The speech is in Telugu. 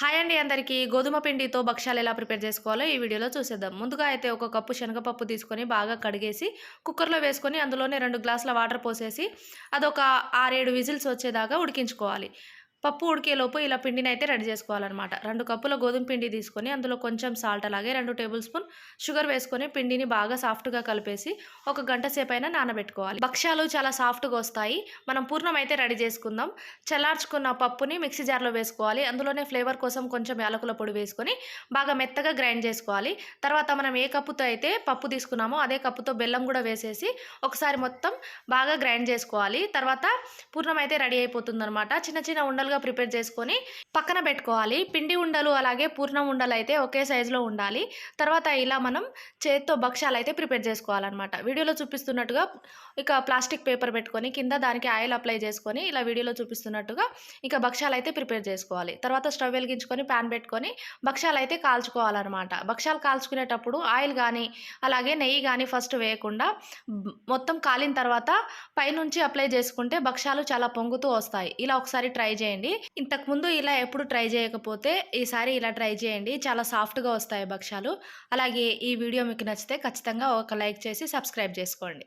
హాయ్ అండి అందరికీ. గోధుమ పిండితో భక్ష్యాలు ఎలా ప్రిపేర్ చేసుకోవాలో ఈ వీడియోలో చూసేద్దాం. ముందుగా అయితే ఒక కప్పు శనగపప్పు తీసుకొని బాగా కడిగేసి కుక్కర్లో వేసుకొని అందులోనే రెండు గ్లాసుల వాటర్ పోసేసి అదొక ఆరేడు విజిల్స్ వచ్చేదాకా ఉడికించుకోవాలి. పప్పు ఉడికేలోపు ఇలా పిండిని అయితే రెడీ చేసుకోవాలన్నమాట. రెండు కప్పుల గోధుమ పిండి తీసుకొని అందులో కొంచెం సాల్ట్ అలాగే రెండు టేబుల్ స్పూన్ షుగర్ వేసుకొని పిండిని బాగా సాఫ్ట్గా కలిపేసి ఒక గంట సేపు అయినా నానబెట్టుకోవాలి. భక్ష్యాలు చాలా సాఫ్ట్గా వస్తాయి. మనం పూర్ణం అయితే రెడీ చేసుకుందాం. చల్లార్చుకున్న పప్పుని మిక్సీ జార్లో వేసుకోవాలి. అందులోనే ఫ్లేవర్ కోసం కొంచెం యాలకుల పొడి వేసుకొని బాగా మెత్తగా గ్రైండ్ చేసుకోవాలి. తర్వాత మనం ఏ కప్పుతో అయితే పప్పు తీసుకున్నామో అదే కప్పుతో బెల్లం కూడా వేసేసి ఒకసారి మొత్తం బాగా గ్రైండ్ చేసుకోవాలి. తర్వాత పూర్ణం అయితే రెడీ అయిపోతుందనమాట చిన్న చిన్న ఉండలు ఉండలుగా ప్రిపేర్ చేసుకొని పక్కన పెట్టుకోవాలి. పిండి ఉండలు అలాగే పూర్ణం ఉండలు అయితే ఒకే సైజులో ఉండాలి. తర్వాత ఇలా మనం చేత్తో భక్ష్యాలు అయితే ప్రిపేర్ చేసుకోవాలన్నమాట. వీడియోలో చూపిస్తున్నట్టుగా ఇక ప్లాస్టిక్ పేపర్ పెట్టుకొని కింద దానికి ఆయిల్ అప్లై చేసుకొని ఇలా వీడియోలో చూపిస్తున్నట్టుగా ఇక భక్ష్యాలు అయితే ప్రిపేర్ చేసుకోవాలి. తర్వాత స్టవ్ వెలిగించుకొని ప్యాన్ పెట్టుకొని భక్ష్యాలు అయితే కాల్చుకోవాలన్నమాట. భక్ష్యాలు కాల్చుకునేటప్పుడు ఆయిల్ కానీ అలాగే నెయ్యి కానీ ఫస్ట్ వేయకుండా మొత్తం కాలిన తర్వాత పైనుంచి అప్లై చేసుకుంటే భక్ష్యాలు చాలా పొంగుతూ వస్తాయి. ఇలా ఒకసారి ట్రై చేయండి. చేయండి. ఇంతకుముందు ఇలా ఎప్పుడు ట్రై చేయకపోతే ఈసారి ఇలా ట్రై చేయండి. చాలా సాఫ్ట్గా వస్తాయి భక్ష్యాలు. అలాగే ఈ వీడియో మీకు నచ్చితే ఖచ్చితంగా ఒక లైక్ చేసి సబ్స్క్రైబ్ చేసుకోండి.